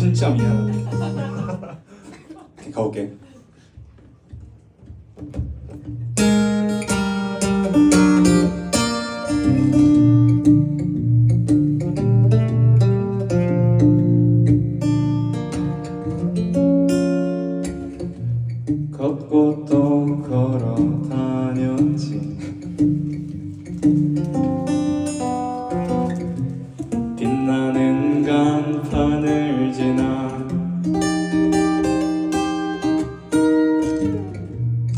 진짜 미안하다. 가볼게.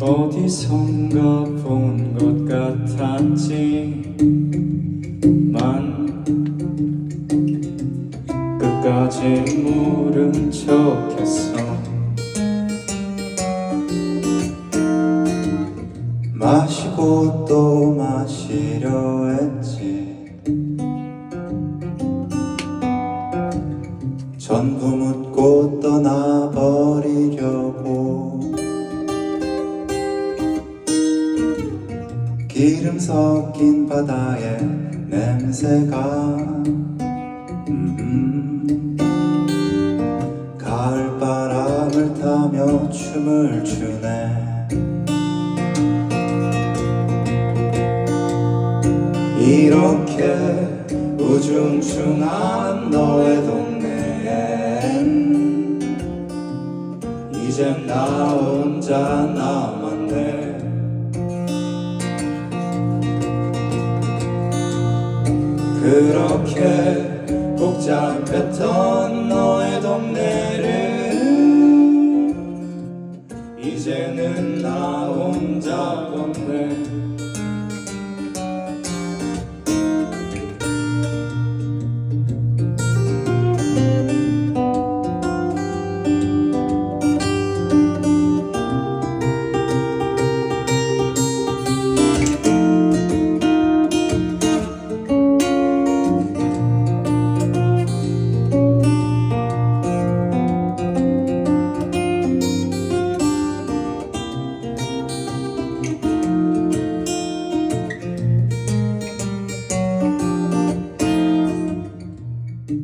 어디선가 본 것 같았지만 끝까지 모른 척했어. 마시고 또 마시려 했지. 전부 묻고 떠나버리려 기름 섞인 바다의 냄새가 음, 가을 바람을 타며 춤을 추네. 이렇게 우중충한 너의 동네엔 이젠 나 혼자 남 복잡했던 너의 동네를 이제는 나 혼자 걷네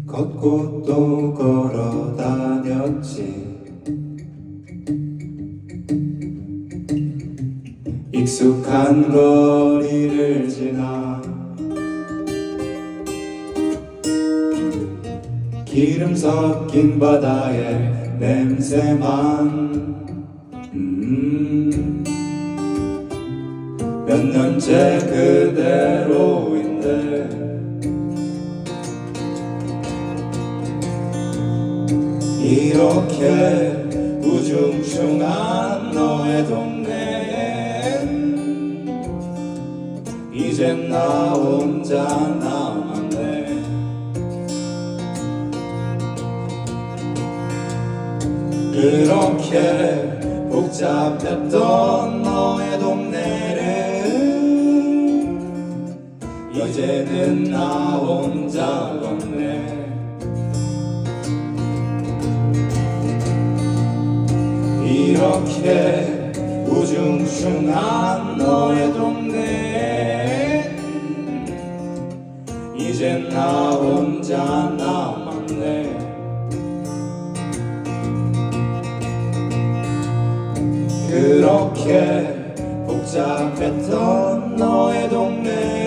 걷고 또 걸어 다녔지. 익숙한 거리를 지나 기름 섞인 바다의 냄새만 음, 몇 년째 그대로인데 이렇게 우중충한 너의 동네엔 이젠 나 혼자 남았네. 그렇게 복잡했던 너의 동네를 이제는 나 혼자 이렇게 우중충한 너의 동네에 이젠 나 혼자 남았네 그렇게 복잡했던 너의 동네